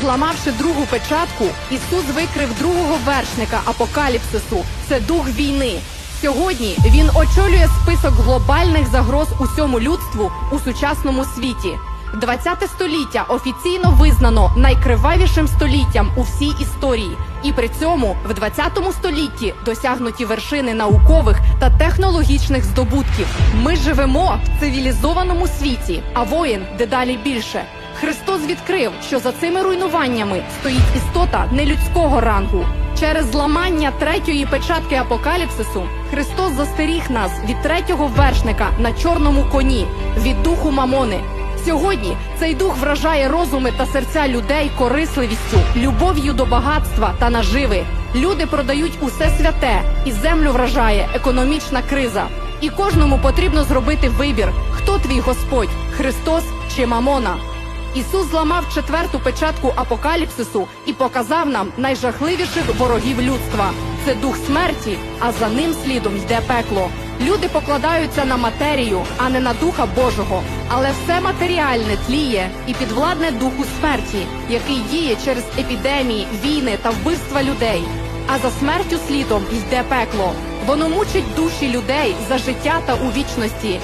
Зламавши другу печатку, Ісус викрив другого вершника апокаліпсису. Це дух війни. Сьогодні він очолює список глобальних загроз усьому людству у сучасному світі. 20 століття офіційно визнано найкривавішим століттям у всій історії, і при цьому в 20 столітті досягнуті вершини наукових та технологічних здобутків. Ми живемо в цивілізованому світі, а воїн дедалі більше. Христос відкрив, що за цими руйнуваннями стоїть істота нелюдського рангу. Через зламання третьої печатки апокаліпсису Христос застеріг нас від третього вершника на чорному коні від духу мамони. Сьогодні цей дух вражає розуми та серця людей корисливістю, любов'ю до багатства та наживи. Люди продають усе святе, і землю вражає економічна криза. І кожному потрібно зробити вибір: хто твій Господь Христос чи Мамона. Ісус зламав четверту печатку апокаліпсису і показав нам найжахливіших ворогів людства. Це дух смерті, а за ним слідом йде пекло. Люди покладаються на матерію, а не на духа Божого. Але все матеріальне тліє і підвладне духу смерті, який діє через епідемії, війни та вбивства людей. А за смертю слідом йде пекло. Воно мучить душі людей за життя та у вічності.